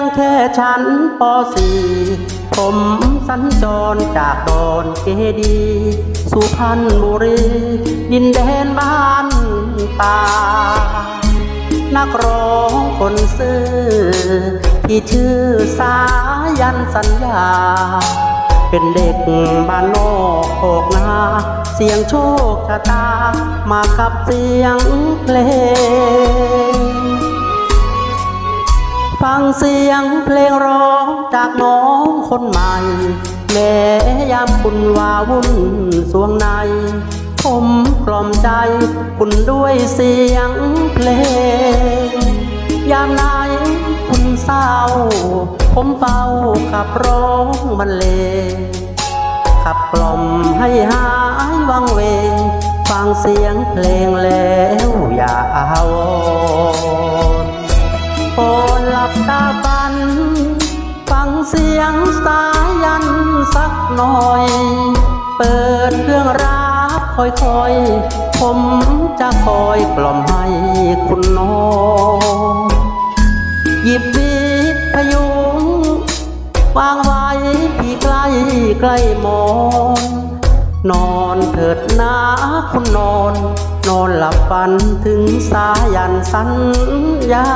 งแค่ชั้นปสี่ผมสัญจรจากดอนเกดี สุพรรณบุรี ดินแดนบ้านป่า นักร้องคนซื่อ ที่ชื่อสายันสัญญา เป็นเด็กบ้านนอกโอกนา เสียงโชคชะตา มากับเสียงเพลง ฟังเสียงเพลงร้องจากน้องคนใหม่แม้ยามคุณว่าวุ่นสวงใน ผมกล่อมใจคุณด้วยเสียงเพลง ยามไหนคุณเศร้า ผมเฝ้าขับร้องบรรเลงขับกล่อมให้หายวังเวง ฟังเสียงเพลงแล้วอย่าอาวรณ์โปรดห ลับตาฝัน ฟังเสียงสายันสักหน่อย เปิดเครื่องรักค่อยๆ ผมจะคอยกล่อมให้คุณนอนหยิบวิทยุวางไว้ที่ใกล้ใกล้มอนนอนเถิดนะคุณนอน นอนหลับฝันถึงสายันสัญญา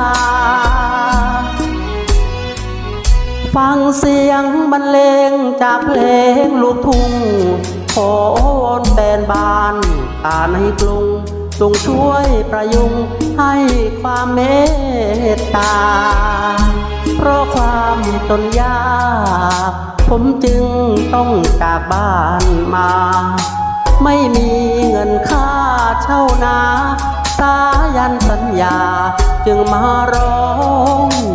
ฟังเสียงบรรเลงจากเพลงลูกทุ่งขออนแฟนบานตาในกรุงจงช่วยประยุงให้ความเมตตา เพราะความจนยาก ผมจึงต้องจากบ้านมา ไม่มีเงินค่าเช่านา สายันสัญญาจึงมาร้อง